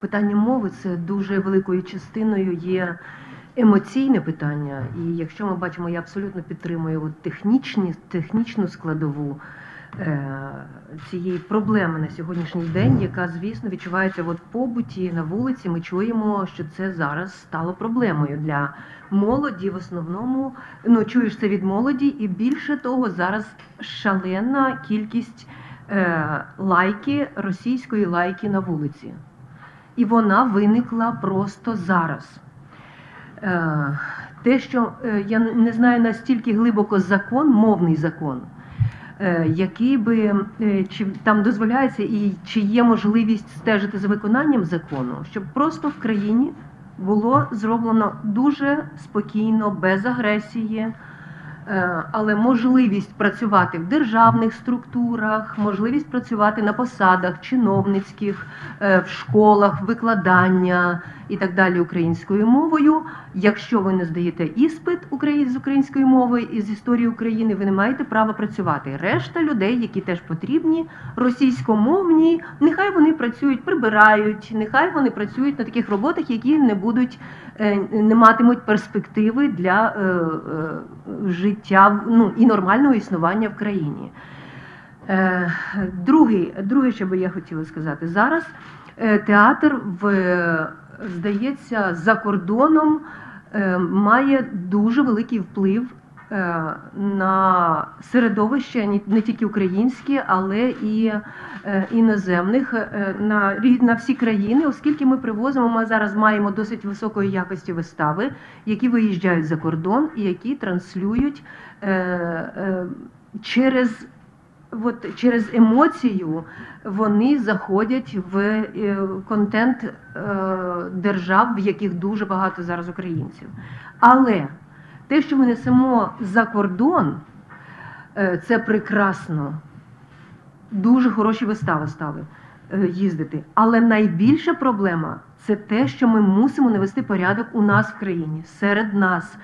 Питання мови це дуже великою частиною є емоційне питання. І якщо ми бачимо, я абсолютно підтримую от технічні, технічну складову е, цієї проблеми на сьогоднішній день, яка, звісно, відчувається в побуті на вулиці. Ми чуємо, що це зараз стало проблемою для молоді. В основному ну чуєш це від молоді, і більше того, зараз шалена кількість е, лайки російської лайки на вулиці і вона виникла просто зараз. Е, Те, що е, я не знаю настільки глибоко закон, мовний закон, е, який би чи там дозволяється і чи є можливість стежити за виконанням закону, щоб просто в країні було зроблено дуже спокійно, без агресії. Е, Але можливість працювати в державних структурах, можливість працювати на посадах чиновницьких, е, в школах, викладання і так далі українською мовою. Якщо ви не здаєте іспит з української мови і з історії України, ви не маєте права працювати. Решта людей, які теж потрібні, російськомовні, нехай вони працюють, прибирають, нехай вони працюють на таких роботах, які не будуть е, не матимуть перспективи для е, е, життя ну, і нормального існування в країні. Другий, друге, що би я хотіла сказати, зараз театр в, здається, за кордоном е, має дуже великий вплив е, на середовище не- тільки українське, але і е, іноземних на, на всі країни, оскільки ми привозимо, ми зараз маємо досить високої якості вистави, які виїжджають за кордон і які транслюють через от через емоцію вони заходять в е, контент е, держав, в яких дуже багато зараз українців. Але те, що ми несемо за кордон, е, це прекрасно. Дуже хороші вистави стали їздити. Але найбільша проблема це те, що ми мусимо навести порядок у нас в країні, серед нас.